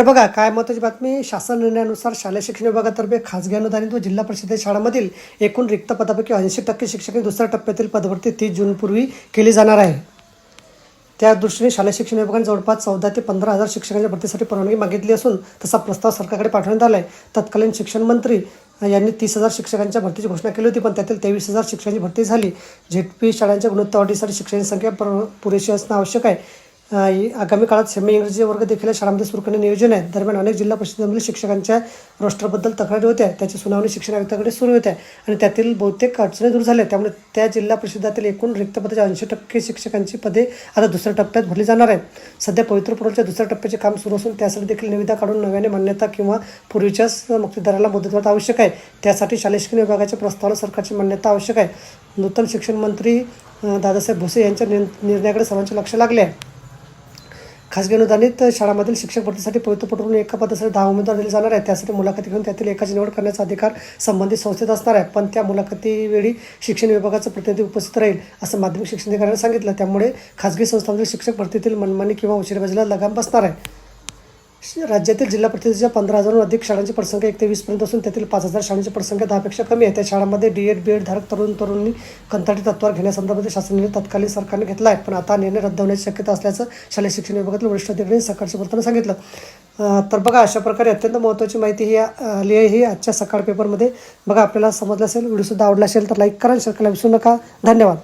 तर बघा काय महत्त्वाची बातमी शासन निर्णयानुसार शालेय शिक्षण विभागातर्फे खाजगी अनुदानित व जिल्हा परिषद शाळांमधील एकूण रिक्त पदापैकी ऐंशी टक्के शिक्षकांनी दुसऱ्या टप्प्यातील पदभरती तीस जूनपूर्वी केली जाणार आहे. त्या दृष्टीने शालेय शिक्षण विभागाने जवळपास चौदा ते पंधरा हजार शिक्षकांच्या भरतीसाठी परवानगी मागितली असून तसा प्रस्ताव सरकारकडे पाठवण्यात आला आहे तत्कालीन शिक्षण मंत्री यांनी तीस हजार शिक्षकांच्या भरतीची घोषणा केली होती पण त्यातील तेवीस हजार शिक्षकांची भरती झाली. झेडपी शाळांच्या गुणवत्ता वाढीसाठी शिक्षणाची संख्या पुरेशी असणं आवश्यक आहे. आगामी काळात सेमी इंग्रजी वर्ग देखील या शाळांमध्ये सुरू करणे नियोजन आहे. दरम्यान अनेक जिल्हा परिषदेमधील शिक्षकांच्या रोस्टरबद्दल तक्रारी होत्या. त्याची सुनावणी शिक्षण आयुक्ताकडे सुरू होत्या आणि त्यातील बहुतेक अडचणी दूर झाल्या. त्यामुळे त्या जिल्हा परिषदातील एकूण रिक्त पदाच्या ऐंशी टक्के शिक्षकांची पदे आता दुसऱ्या टप्प्यात भरली जाणार आहेत. सध्या पवित्र पोर्टलच्या दुसऱ्या टप्प्याचे काम सुरू असून त्यासाठी देखील निविदा काढून नव्याने मान्यता किंवा पूर्वीच्याच मुक्तीदाराला मुदतवाढ आवश्यक आहे. त्यासाठी शालेय शिक्षण विभागाच्या प्रस्तावाला सरकारची मान्यता आवश्यक आहे. नूतन शिक्षण मंत्री दादासाहेब भुसे यांच्या निर्णयाकडे सर्वांचे लक्ष लागले आहे. खासगी अनुदानित शाळांमधील शिक्षक भरतीसाठी पवित्र पटवून एका पदासाठी दहा उमेदवार दिले जाणार आहेत. त्यासाठी मुलाखती घेऊन त्यातील एकाची निवड करण्याचा अधिकार संबंधित संस्थेत असणार आहे. पण त्या मुलाखतीवेळी शिक्षण विभागाचं प्रतिनिधी उपस्थित राहील असं माध्यमिक शिक्षण अधिकाऱ्यांनी सांगितलं. त्यामुळे खासगी संस्थांमधील शिक्षक भरतीतील मनमानी किंवा उशिराबाजीला लगाम बसणार आहे. राज्यातील जिल्हा परिषदेच्या पंधरा हजारहून अधिक शाळांची पटसंख्या एक ते वीसपर्यंत असून त्यातील पाच हजार शाळांची पटसंख्या दहापेक्षा कमी आहे. त्या शाळांमध्ये डी एड बी एड धारक तरुण तरुणी कंत्राटी तत्वावर घेण्यासंदर्भात शासन निर्णय तत्कालीन सरकारने घेतला आहे पण आता निर्णय रद्द होण्याची शक्यता असल्याचं शालेय शिक्षण विभागातील वरिष्ठ अधिकाऱ्यांनी सकाळच्या बोलताना सांगितलं. तर बघा अशा प्रकारे अत्यंत महत्त्वाची माहिती ही आली आहे. ही आजच्या सकाळ पेपरमध्ये बघा आपल्याला समजलं असेल व्हिडिओसुद्धा आवडला असेल तर लाईक करा शेअर करायला विसरू नका. धन्यवाद.